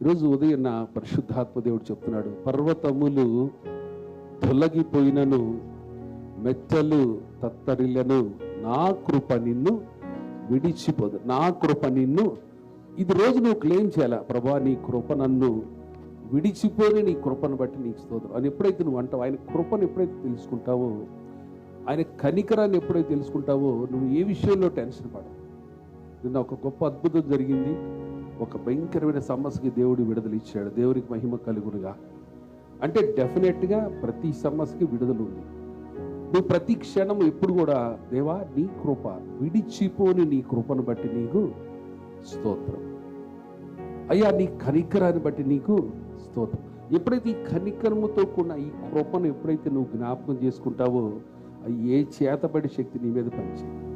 ఈరోజు ఉదయం నా పరిశుద్ధాత్మ దేవుడు చెప్తున్నాడు పర్వతములు తొలగిపోయినను మెచ్చలు తత్తరిలను నా కృప నిన్ను విడిచిపోదు నా కృప నిన్ను ఇది రోజు నువ్వు క్లెయిమ్ చేయాలా? ప్రభా నీ కృప నన్ను విడిచిపోని నీ కృపను బట్టి నీకు స్తోత్రం. అని ఎప్పుడైతే నువ్వు అంటావు ఆయన కృపను ఎప్పుడైతే తెలుసుకుంటావో ఆయన కనికరాన్ని ఎప్పుడైతే తెలుసుకుంటావో నువ్వు ఏ విషయంలో టెన్షన్ పడవు నిన్న ఒక గొప్ప అద్భుతం జరిగింది. ఒక భయంకరమైన సమస్యకి దేవుడు విడుదల ఇచ్చాడు. దేవునికి మహిమ కలుగునుగా. అంటే డెఫినెట్గా ప్రతి సమస్యకి విడుదల ఉంది. నువ్వు ప్రతి క్షణం ఎప్పుడు కూడా దేవా నీ కృప విడిచిపోని నీ కృపను బట్టి నీకు స్తోత్రం. అయ్యా నీ కనికరాన్ని బట్టి నీకు స్తోత్రం. ఎప్పుడైతే ఈ కనికరముతో కూడిన ఈ కృపను ఎప్పుడైతే నువ్వు జ్ఞాపకం చేసుకుంటావో ఏ చేతబడి శక్తి నీ మీద పనిచేయదు.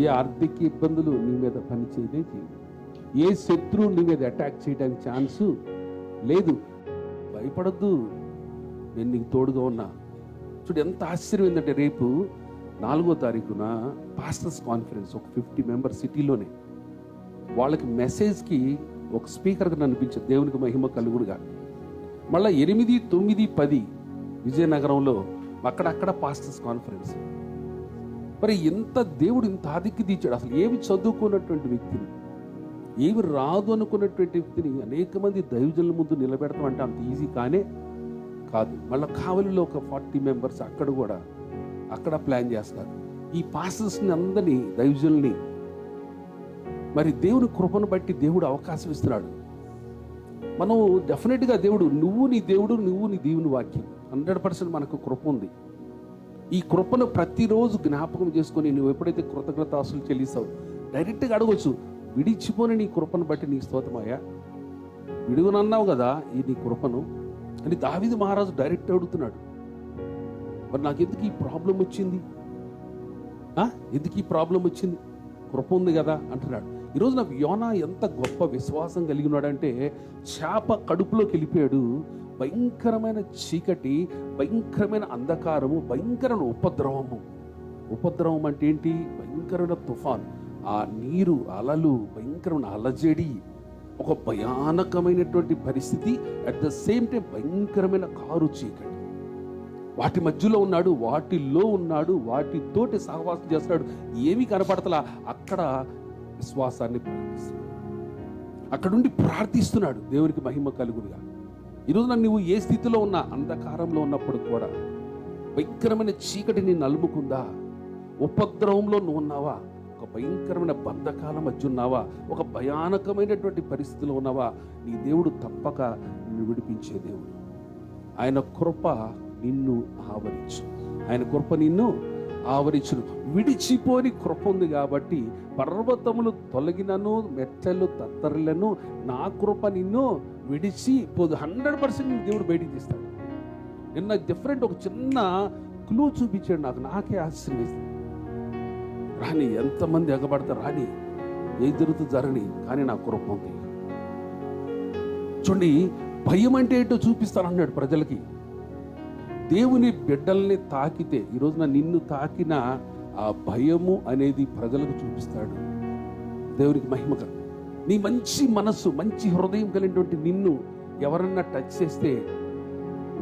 ఏ ఆర్థిక ఇబ్బందులు నీ మీద పనిచేయదే చేయదు ఏ శత్రువు నీ మీద అటాక్ చేయడానికి ఛాన్సు లేదు. భయపడద్దు. నేను నీకు తోడుగా ఉన్నా. చూడు ఎంత ఆశ్చర్యం ఏంటంటే రేపు నాలుగో తారీఖున పాస్టర్స్ కాన్ఫరెన్స్ ఒక ఫిఫ్టీ మెంబర్ సిటీలోనే వాళ్ళకి మెసేజ్కి ఒక స్పీకర్గా నన్ను దేవునికి మహిమ కలుగుడుగా మళ్ళీ ఎనిమిది తొమ్మిది పది విజయనగరంలో అక్కడక్కడ పాస్టర్స్ కాన్ఫరెన్స్ మరి ఎంత దేవుడు ఇంత ఆదిక్కి తీర్చాడు. అసలు ఏమి చదువుకున్నటువంటి వ్యక్తిని? ఏమి రాదు అనుకున్నటువంటి వ్యక్తిని అనేక మంది దైవజనుల ముందు నిలబెడతాం అంటే అంత ఈజీ కానే కాదు. మళ్ళీ కావలిలో ఒక ఫార్టీ మెంబర్స్ అక్కడ కూడా అక్కడ ప్లాన్ చేస్తారు. ఈ పాస్టర్స్ని అందరినీ దైవజనుల్ని మరి దేవుని కృపను బట్టి దేవుడు అవకాశం ఇస్తున్నాడు. మనం డెఫినెట్గా దేవుడు నువ్వు నీ దేవుడు నువ్వు నీ దేవుని వాక్యం. హండ్రెడ్ పర్సెంట్ మనకు కృప ఉంది. ఈ కృపను ప్రతిరోజు జ్ఞాపకం చేసుకొని నువ్వు ఎప్పుడైతే కృతజ్ఞతాసులు చెల్లిస్తావు డైరెక్ట్గా అడగవచ్చు విడిచిపోని నీ కృపను బట్టి నీ స్తోత్రమయ్యా విడుగునన్నావు కదా ఈ నీ కృపను. అని దావిది మహారాజు డైరెక్ట్ అడుగుతున్నాడు. మరి నాకు ఎందుకు ఈ ప్రాబ్లం వచ్చింది? ఎందుకు ఈ ప్రాబ్లం వచ్చింది? కృప ఉంది కదా అంటున్నాడు. ఈరోజు నాకు యోనా ఎంత గొప్ప విశ్వాసం కలిగి ఉన్నాడంటే చేప కడుపులోకి వెళ్ళిపోయాడు. భయంకరమైన చీకటి భయంకరమైన అంధకారము భయంకరమైన ఉపద్రవము. ఉపద్రవం అంటే ఏంటి? భయంకరమైన తుఫాను. ఆ నీరు అలలు భయంకరమైన అలజడి ఒక భయానకమైనటువంటి పరిస్థితి అట్ ద సేమ్ టైం భయంకరమైన కారు చీకటి. వాటి మధ్యలో ఉన్నాడు వాటిల్లో ఉన్నాడు వాటితోటి సహవాసం చేస్తున్నాడు. ఏమీ కనపడతలా అక్కడ విశ్వాసాన్ని ప్రార్థిస్తున్నాడు అక్కడుండి ప్రార్థిస్తున్నాడు దేవునికి మహిమ కలుగునుగా. ఈరోజు నన్ను నువ్వు ఏ స్థితిలో ఉన్నా అంధకారంలో ఉన్నప్పుడు కూడా భయంకరమైన చీకటిని నలుముకుందా? ఉపద్రవంలో నువ్వు ఉన్నావా? ఒక భయంకరమైన బంధకాల మధ్య ఉన్నావా? ఒక భయానకమైనటువంటి పరిస్థితిలో ఉన్నావా? నీ దేవుడు తప్పక నిన్ను విడిపించే దేవుడు. ఆయన కృప నిన్ను ఆవరించు. ఆయన కృప నిన్ను ఆవరించును. విడిచిపోని కృప ఉంది కాబట్టి పర్వతములు తొలగినను మెట్టలు తత్తరులను నా కృప నిన్ను విడిచి పోదు. హండ్రెడ్ పర్సెంట్ దేవుడు బయటికి తీస్తాడు. నిన్న డిఫరెంట్ ఒక చిన్న క్లూ చూపించాడు నాకు. నాకే ఆశ్చర్యవేస్తుంది రాని ఎంతమంది ఎగబడతారు రాని ఏ జరుగుతుంది జరగని కానీ నా కృప ఉంది. చూడండి భయం అంటే ఏంటో చూపిస్తాను అన్నాడు ప్రజలకి. దేవుని బిడ్డల్ని తాకితే ఈ రోజున నిన్ను తాకిన ఆ భయము అనేది ప్రజలకు చూపిస్తాడు. దేవునికి మహిమక నీ మంచి మనస్సు మంచి హృదయం కలిగినటువంటి నిన్ను ఎవరన్నా టచ్ చేస్తే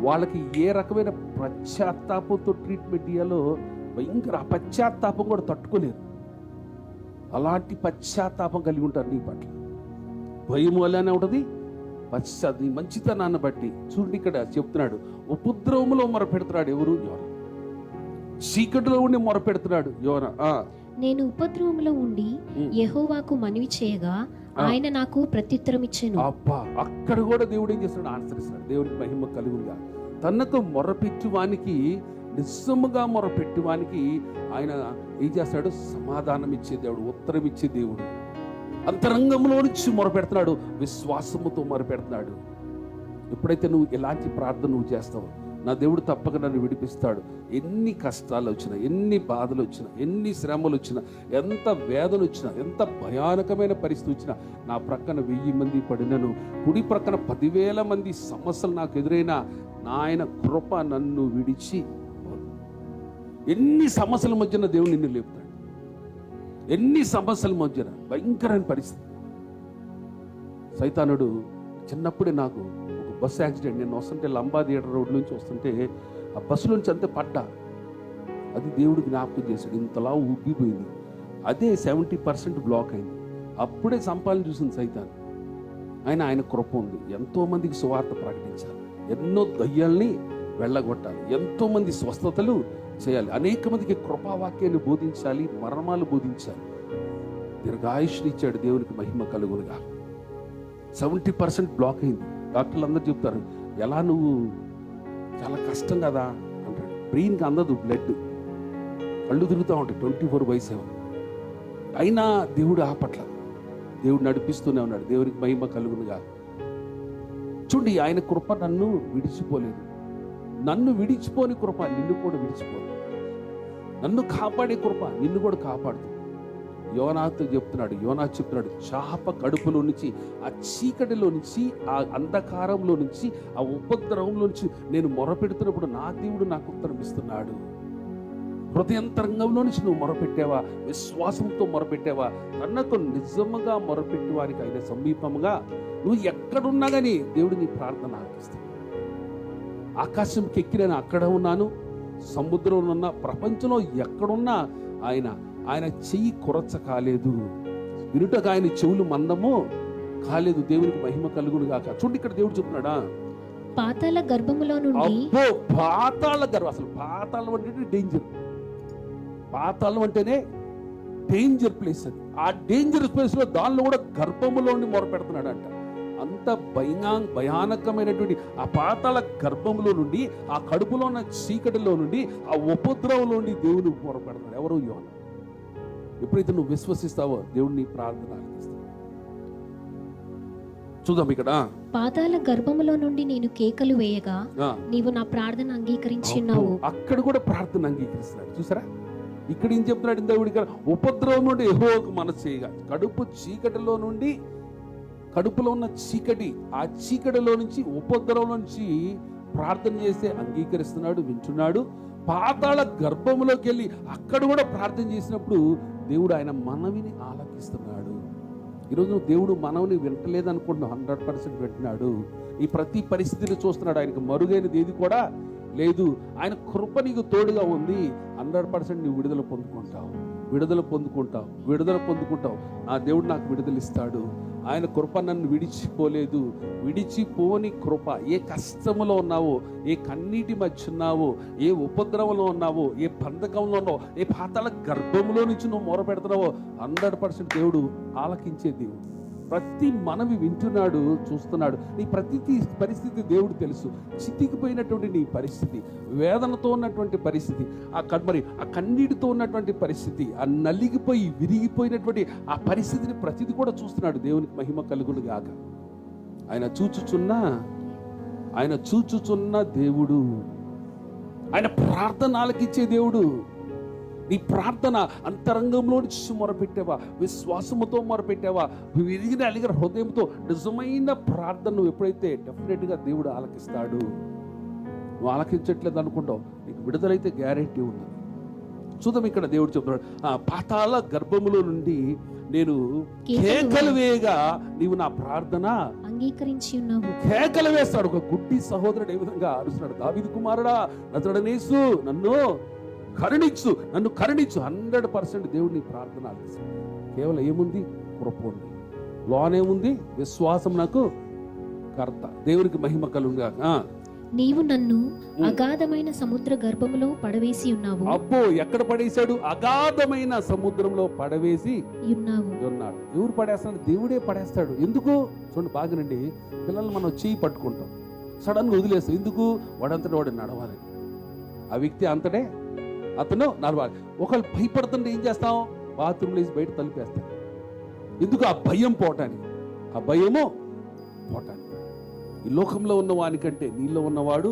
వాళ్ళకి ఏ రకమైన పశ్చాత్తాపంతో ట్రీట్మెంట్ ఇయ్యాలో భయంకర పశ్చాత్తాపం కూడా తట్టుకోలేరు. అలాంటి పశ్చాత్తాపం కలిగి ఉంటారు నీ పట్ల. భయం వల్లనే ఉంటుంది పశ్చాత్ నీ మంచితనాన్ని బట్టి. చూడండి ఇక్కడ చెప్తున్నాడు ఉపద్రవములో మొరపెడుతున్నాడు ఎవరు? యోన. చీకటిలో ఉండి మొరపెడుతున్నాడు యోన. ఆ, నేను ఉపద్రవములో ఉండి. యెహోవాకు మనవి చేయగా ఆయన నాకు ప్రత్యుత్తరం ఇచ్చెను. అబ్బా అక్కడ కూడా దేవుడు ఏం చేస్తున్నాడు? ఆన్సర్ ఇస్తాడు దేవుడికి మహిమ కలుగుగా తనకు మొరపెట్టువానికి నిజముగా మొరపెట్టువానికి ఆయన ఏం చేస్తాడు? సమాధానం ఇచ్చే దేవుడు ఉత్తరం ఇచ్చే దేవుడు. అంతరంగంలో నుంచి మొరపెడుతున్నాడు విశ్వాసముతో మొరపెడుతున్నాడు. ఎప్పుడైతే నువ్వు ఎలాంటి ప్రార్థన నువ్వు చేస్తావు నా దేవుడు తప్పక నన్ను విడిపిస్తాడు. ఎన్ని కష్టాలు వచ్చినా ఎన్ని బాధలు వచ్చినా ఎన్ని శ్రమలు వచ్చినా ఎంత వేదన వచ్చినా ఎంత భయానకమైన పరిస్థితి వచ్చినా నా ప్రక్కన వెయ్యి మంది పడినను కుడి ప్రక్కన పదివేల మంది సమస్యలు నాకు ఎదురైనా నాయన కృప నన్ను విడిచి ఎన్ని సమస్యల మధ్యన దేవుడు నిన్ను లేపుతాడు? ఎన్ని సమస్యల మధ్యన? భయంకరమైన పరిస్థితి. సైతానుడు చిన్నప్పుడే నాకు ఒక బస్సు యాక్సిడెంట్. నేను వస్తుంటే లంబా థియేటర్ రోడ్ నుంచి వస్తుంటే ఆ బస్సు నుంచి అంతే పడ్డా అది దేవుడు జ్ఞాపకం చేశాడు. ఇంతలా ఉబ్బిపోయింది అదే సెవెంటీ పర్సెంట్ బ్లాక్ అయింది. అప్పుడే సంపాదన చూసింది సైతాన్. ఆయన ఆయన కృప ఉంది. ఎంతోమందికి సువార్త ప్రకటించాలి. ఎన్నో దయ్యాల్ని వెళ్ళగొట్టాలి. ఎంతోమంది స్వస్థతలు చేయాలి. అనేక మందికి కృపావాక్యాన్ని బోధించాలి మర్మాలు బోధించాలి. దీర్ఘాయుష్ని ఇచ్చాడు దేవునికి మహిమ కలుగునుగా. సెవెంటీ పర్సెంట్ బ్లాక్ అయింది. డాక్టర్లు అందరూ చెప్తారు ఎలా నువ్వు? చాలా కష్టం కదా అంటాడు. బ్రెయిన్కి అందదు బ్లడ్. కళ్ళు తిరుగుతూ ఉంటాయి ట్వంటీ ఫోర్ బై సెవెన్. అయినా దేవుడు ఆపట్ల దేవుడు నడిపిస్తూనే ఉన్నాడు. దేవునికి మహిమ కలుగునుగా. చూడండి ఆయన కృప నన్ను విడిచిపోలేదు. నన్ను విడిచిపోని కృప నిన్ను కూడా విడిచిపోదు. నన్ను కాపాడే కృప నిన్ను కూడా కాపాడుతుంది. యోనాతో చెప్తున్నాడు యోనా చెప్తున్నాడు చాప కడుపులో నుంచి ఆ చీకటిలో నుంచి ఆ అంధకారంలో నుంచి ఆ ఉపద్రవంలో నుంచి నేను మొరపెడుతున్నప్పుడు నా దేవుడు నాకు ఉత్తరం ఇస్తున్నాడు. హృదయంతరంగంలో నుంచి నువ్వు మొరపెట్టావా? విశ్వాసంతో మొరపెట్టావా? తనకు నిజముగా మొరపెట్టి వారికి అయిన సమీపముగా నువ్వు ఎక్కడున్నా కానీ దేవుడు నీ ప్రార్థన ఆకిస్తాడు ఎక్కి నేను అక్కడ ఉన్నాను. సముద్రంలో ఉన్న ప్రపంచంలో ఎక్కడున్నా ఆయన ఆయన చెయ్యి కొరచ కాలేదు. వినుటకు ఆయన చెవులు మందము కాలేదు. దేవునికి మహిమ కలుగును గాక. చూడండి ఇక్కడ దేవుడు చెప్తున్నాడా? పాతాల గర్భములో నుండి అబ్బో పాతాళ గర్వం అసలు పాతాళం అంటే డేంజర్ పాతాళం అంటేనే డేంజర్ ప్లేస్ అది. ఆ డేంజర్ ప్లేస్లో దానిలో కూడా గర్భములో ఉండి మొరపెడుతున్నాడు అంట అంత భయా భయానకమైనటువంటి ఆ పాతాళ గర్భంలో నుండి ఆ కడుపులో ఉన్న చీకటిలో నుండి ఆ ఉపద్రవంలో నుండి దేవుని మొరపెడుతున్నాడు ఎవరు యోన ఎప్పుడైతే నువ్వు విశ్వసిస్తావో దేవుడు నీ ప్రార్థన చూద్దాం ఇక్కడ. పాతాల గర్భములో నుండి నేను కేకలు వేయగా. నీవు నా ప్రార్థన అంగీకరించిన్నావు. అక్కడ కూడా ప్రార్థన అంగీకరిస్తున్నాడు. చూసారా? ఇక్కడ ఏం చెప్తున్నాడు దేవుడి ఇక్కడ ఉపద్రవం నుండి ఎహోకు మనసు చేయగా కడుపు చీకటిలో నుండి కడుపులో ఉన్న చీకటి ఆ చీకటిలో నుంచి ఉపద్రవం నుంచి ప్రార్థన చేస్తే అంగీకరిస్తున్నాడు వింటున్నాడు. పాతాళ గర్భంలోకి వెళ్ళి అక్కడ కూడా ప్రార్థన చేసినప్పుడు దేవుడు ఆయన మనవిని ఆలకిస్తున్నాడు. ఈరోజు నువ్వు దేవుడు మనవిని వింటలేదనుకుంటున్న హండ్రెడ్ పర్సెంట్ వింటున్నాడు. ఈ ప్రతి పరిస్థితిని చూస్తున్నాడు ఆయనకు మరుగైనది ఏది కూడా లేదు. ఆయన కృప నీకు తోడుగా ఉంది హండ్రెడ్ పర్సెంట్ నువ్వు విడుదల పొందుకుంటావు. విడుదల పొందుకుంటావు విడుదల పొందుకుంటావు. నా దేవుడు నాకు విడుదలిస్తాడు. ఆయన కృప నన్ను విడిచిపోలేదు. విడిచిపోని కృప ఏ కష్టములో ఉన్నావో ఏ కన్నీటి మధ్య ఉన్నావో ఏ ఉపద్రవంలో ఉన్నావో ఏ పందకంలో ఉన్నావో ఏ పాతాల గర్భంలో నుంచి నువ్వు మొరపెడుతున్నావో హండ్రెడ్ పర్సెంట్ దేవుడు ఆలకించే దేవుడు. ప్రతి మనవి వింటున్నాడు చూస్తున్నాడు. నీ ప్రతి పరిస్థితి దేవుడు తెలుసు. చితికిపోయినటువంటి నీ పరిస్థితి వేదనతో ఉన్నటువంటి పరిస్థితి ఆ మరి ఆ కన్నీటితో ఉన్నటువంటి పరిస్థితి ఆ నలిగిపోయి విరిగిపోయినటువంటి ఆ పరిస్థితిని ప్రతిది కూడా చూస్తున్నాడు. దేవునికి మహిమ కలుగును గాక. ఆయన చూచుచున్న ఆయన చూచుచున్న దేవుడు. ఆయన ప్రార్థన ఆలకిచ్చే దేవుడు. నీ ప్రార్థన అంతరంగంలో నుంచి మొరపెట్టావా? విశ్వాసముతో మొరపెట్టావా? విరిగిన అలిగిన హృదయంతో నిజమైన ప్రార్థన నువ్వు ఎప్పుడైతే డెఫినెట్గా దేవుడు ఆలకిస్తాడు నువ్వు ఆలకించట్లేదు అనుకుంటావు నీకు విడుదలైతే గ్యారెంటీ ఉన్నది. చూద్దాం ఇక్కడ దేవుడు చెప్తున్నాడు ఆ పాతాల గర్భములో నుండి నేను కేకలు వేయగా నీవు నా ప్రార్థన అంగీకరించి ఉన్నావు. కేకలు వేస్తాడు. ఒక గుడ్డి సహోదరుడు ఏ విధంగా అరుస్తున్నాడు దావిది కుమారుడా నజరడనేసు నన్ను కరుణించు నన్ను కరుణించు. హండ్రెడ్ పర్సెంట్ దేవుడిని ప్రార్థన ఆలకిస్తాడు కేవలం ఏముంది? కృప ఉంది. లోనేముంది విశ్వాసం నాకు కర్త. దేవునికి మహిమ కలుగుగా ఆ, నీవు నన్ను అగాధమైన సముద్ర గర్భములో పడవేసి ఉన్నావు. అబ్బో ఎక్కడ పడేశాడు? అగాధమైన సముద్రంలో పడవేసి ఉన్నావు. ఉన్నాడు. ఎవరు పడేస్తాడు? దేవుడే పడేస్తాడు. ఎందుకు? చూడండి బాగానండి. పిల్లలు మనం చేయి పట్టుకుంటాం. సడన్గా వదిలేస్తాం. ఎందుకు? వాడంతటి వాడు నడవాలి. ఆ వ్యక్తి అంతటే అతను నడవాలి ఒకళ్ళు భయపడుతుంటే ఏం చేస్తాం? బాత్రూమ్ లేసి బయట తలిపేస్తాం. ఎందుకు? ఆ భయం పోవటానికి. ఆ భయము పోవటానికి. ఈ లోకంలో ఉన్న వానికంటే నీలో ఉన్నవాడు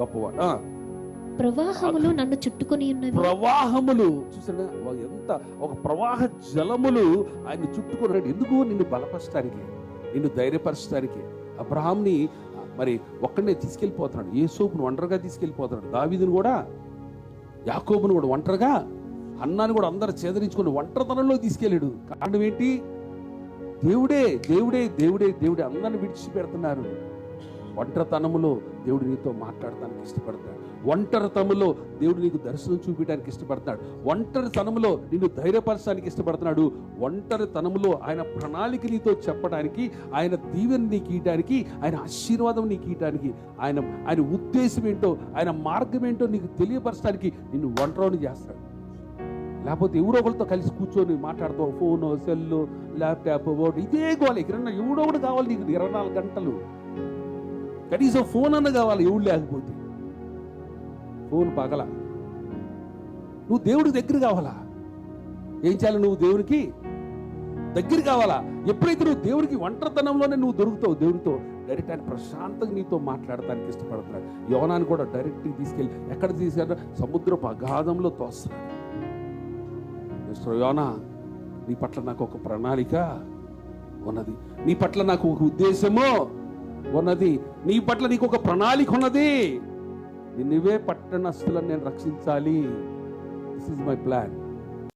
గొప్పవాడు. ప్రవాహములు నన్ను చుట్టుకొని ఉన్నవి ప్రవాహములు చూసారా? ఎంత ఒక ప్రవాహ జలములు ఆయన చుట్టుకున్నాడు ఎందుకు? నిన్ను బలపరచడానికి నిన్ను ధైర్యపరచడానికి అబ్రహాంని మరి ఒక్కడనే తీసుకెళ్ళిపోతున్నాడు. యేసోపును ఒంటరిగా తీసుకెళ్ళిపోతున్నాడు. దావీదును కూడా యాకోబును కూడా ఒంటరిగా అన్నాన్ని కూడా అందరు చేదరించుకుని ఒంటరితనంలో తీసుకెళ్ళాడు. కారణం ఏంటి? దేవుడే దేవుడే దేవుడే దేవుడే అందరిని విడిచిపెడుతున్నారు. ఒంటరితనములో దేవుడు నీతో మాట్లాడటానికి ఇష్టపడతాడు. ఒంటరితనములో దేవుడు నీకు దర్శనం చూపించడానికి ఇష్టపడతాడు. ఒంటరితనములో నిన్ను ధైర్యపరచడానికి ఇష్టపడుతున్నాడు ఒంటరితనములో ఆయన ప్రణాళిక నీతో చెప్పడానికి ఆయన దీవెన నీకు ఇయటానికి ఆయన ఆశీర్వాదం నీకు ఇయటానికి ఆయన ఆయన ఉద్దేశం ఏంటో ఆయన మార్గం ఏంటో నీకు తెలియపరచడానికి నిన్ను ఒంటరిని చేస్తాడు. లేకపోతే ఎవరో ఒకరితో కలిసి కూర్చొని మాట్లాడతావు ఫోను సెల్లు ల్యాప్టాప్ ఇదే గోళ ఇక్కడ ఎవడో ఒకటి కావాలి నీకు ఇరవై నాలుగు గంటలు. కనీసం ఫోన్ అన్న కావాలి ఎవడు లేకపోతే. ఫోన్ పగల. నువ్వు దేవుడికి దగ్గర కావాలా? ఏం చేయాలి నువ్వు దేవునికి? దగ్గర కావాలా? ఎప్పుడైతే నువ్వు దేవుడికి ఒంటరితనంలోనే నువ్వు దొరుకుతావు దేవుడితో డైరెక్ట్ ఆయన ప్రశాంతంగా నీతో మాట్లాడటానికి ఇష్టపడుతున్నాడు యోనాన్ని కూడా డైరెక్ట్గా తీసుకెళ్ళి ఎక్కడ తీసుకెళ్ళి సముద్రపు అగాధంలో తోస్తున్నాడు మిస్టర్ యోనా నీ పట్ల నాకు ఒక ప్రణాళిక ఉన్నది. నీ పట్ల నాకు ఒక ఉద్దేశము. ఉన్నది. నీ పట్ల నీకు ఒక ప్రణాళిక ఉన్నది. నువ్వే పట్టణస్తులను నేను రక్షించాలి. This is my plan